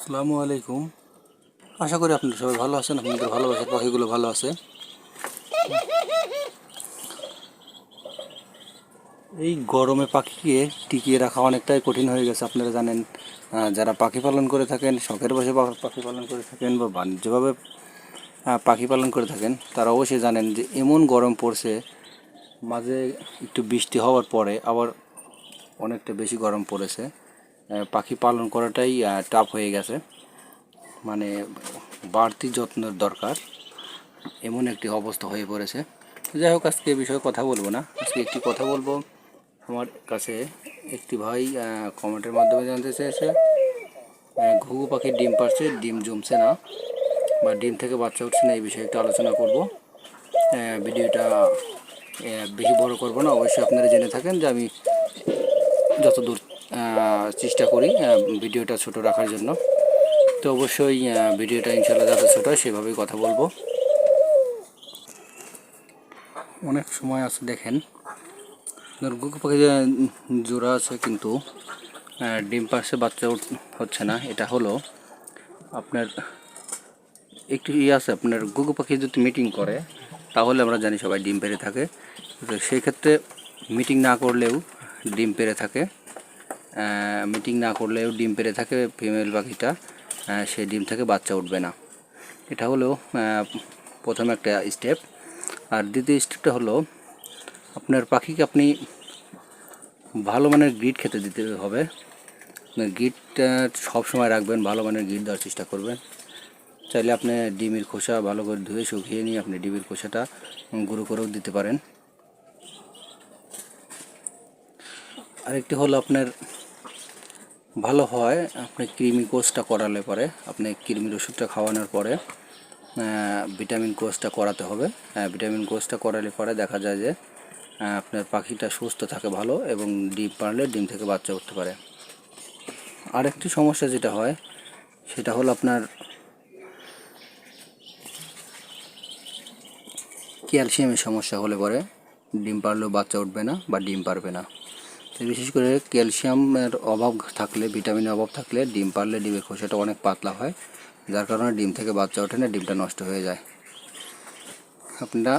আসসালামু আলাইকুম। আশা করি আপনারা সবাই ভালো আছেন, আপনাদের ভালোবাসার পাখিগুলো ভালো আছে। এই গরমে পাখিকে টিকিয়ে রাখা অনেকটাই কঠিন হয়ে গেছে, আপনারা জানেন। যারা পাখি পালন করে থাকেন, শখের বসে পাখি পালন করে থাকেন বা বাণিজ্যভাবে পাখি পালন করে থাকেন, তারা অবশ্যই জানেন যে এমন গরম পড়ছে, মাঝে একটু বৃষ্টি হওয়ার পরে আবার অনেকটা বেশি গরম পড়েছে। পাখি পালন করাটাই টাফ হয়ে গেছে। মানে বাড়তি যত্নের দরকার। এমন একটি অবস্থা হয়ে পড়েছে। যাই হোক আজকে এ বিষয়ে কথা বলব না। আজকে একটি কথা বলব। আমার কাছে একটি ভাই কমেন্টের মাধ্যমে জানতে চেয়েছে ঘুঘু পাখির ডিম পারছে ডিম জমছে না বা ডিম থেকে বাচ্চা উঠছে না এই বিষয়ে একটু আলোচনা করব। ভিডিওটা বেশি বড় করব না। অবশ্যই আপনারা জেনে থাকেন যে আমি যতদূর আহ, চেষ্টা করি ভিডিওটা ছোট রাখার জন্য। তো অবশ্যই ভিডিওটা ইনশাল্লাহ যাতে ছোট সেভাবেই কথা বলব। অনেক সময় আছে, দেখেন। গুগু পাখি জোড়া আছে কিন্তু ডিম পাশে বাচ্চা হচ্ছে না। এটা হলো আপনার একটু ইয়ে আছে, আপনার গুগু পাখি যদি মিটিং করে, তাহলে আমরা জানি সবাই ডিম পেড়ে থাকে। তো সেই ক্ষেত্রে মিটিং না করলেও ডিম পেড়ে থাকে। মিটিং না করলেও ডিম পেড়ে থাকে ফিমেল পাখিটা সেই ডিম থেকে বাচ্চা উঠবে না। এটা হলো প্রথম একটা স্টেপ আর দ্বিতীয় স্টেপটা হলো, আপনার পাখিকে আপনি ভালো মানের গ্রিড খেতে দিতে হবে। গিটটা সব সময় রাখবেন, ভালো মানের গিট দেওয়ার চেষ্টা করবেন। চাইলে আপনি ডিমের খোসা ভালো করে ধুয়ে, শুকিয়ে নিয়ে আপনি ডিমের খোসাটা গুঁড়ো করেও দিতে পারেন। আরেকটি হলো আপনার ভালো হয়, আপনি কৃমি কোর্সটা করালে পরে, আপনি কৃমির ওষুধটা খাওয়ানোর পরে ভিটামিন কোর্সটা করাতে হবে। ভিটামিন কোর্সটা করালে পরে দেখা যায় যে আপনার পাখিটা সুস্থ থাকে ভালো এবং ডিম পারলে ডিম থেকে বাচ্চা উঠতে পারে। আরেকটি সমস্যা যেটা হয়, সেটা হলো আপনার ক্যালসিয়ামের সমস্যা হলে পরে ডিম পারলেও বাচ্চা উঠবে না বা ডিম পারবে না। বিশেষ করে ক্যালসিয়ামের অভাব থাকলে, ভিটামিনের অভাব থাকলে ডিম পারলে ডিমের খোসাটা অনেক পাতলা হয়। যার কারণে ডিম থেকে বাচ্চা ওঠে না, ডিমটা নষ্ট হয়ে যায়। আপনারা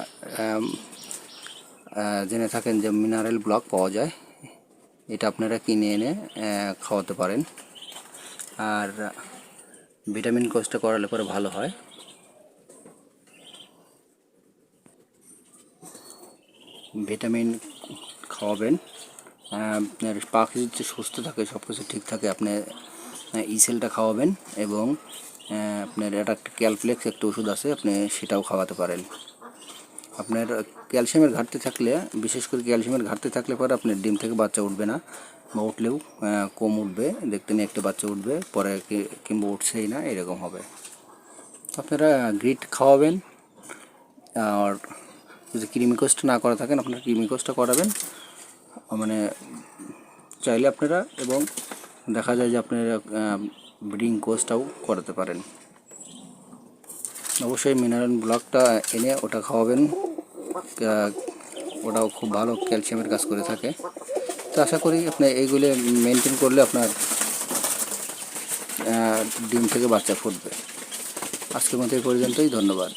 জেনে থাকেন যে মিনারেল ব্লক পাওয়া যায়। এটা আপনারা কিনে এনে খাওয়াতে পারেন। আর ভিটামিন কোর্সটা করালে পরে ভালো হয়। ভিটামিন খাওয়াবেন। আপনার পাখি যদি সুস্থ থাকে সব কিছু ঠিক থাকে, আপনি ইসেলটা খাওয়াবেন এবং আপনার এটা একটা ক্যালফ্লেক্স, একটা ওষুধ আছে, আপনি সেটাও খাওয়াতে পারেন। আপনার ক্যালসিয়ামের ঘাটতি থাকলে, বিশেষ করে ক্যালসিয়ামের ঘাটতি থাকলে পরে আপনার ডিম থেকে বাচ্চা উঠবে না। বা উঠলেও কম উঠবে, দেখতে নিয়ে একটা বাচ্চা উঠবে, পরে কিংবা উঠছেই না, এরকম হবে। আপনারা গ্রিট খাওয়াবেন, আর যদি ক্রিমি না করা থাকেন, আপনারা ক্রিমি করাবেন মানে চাইলে আপনারা এবং দেখা যায় যে আপনারা ব্রিডিং কোর্সটাও করাতে পারেন। অবশ্যই মিনারেল ব্লকটা এনে ওটা খাওয়াবেন। ওটাও খুব ভালো ক্যালসিয়ামের কাজ করে থাকে। তো আশা করি আপনি এইগুলো মেনটেন করলে আপনার ডিম থেকে বাচ্চা ফুটবে। আজকের মতো এই পর্যন্তই, ধন্যবাদ।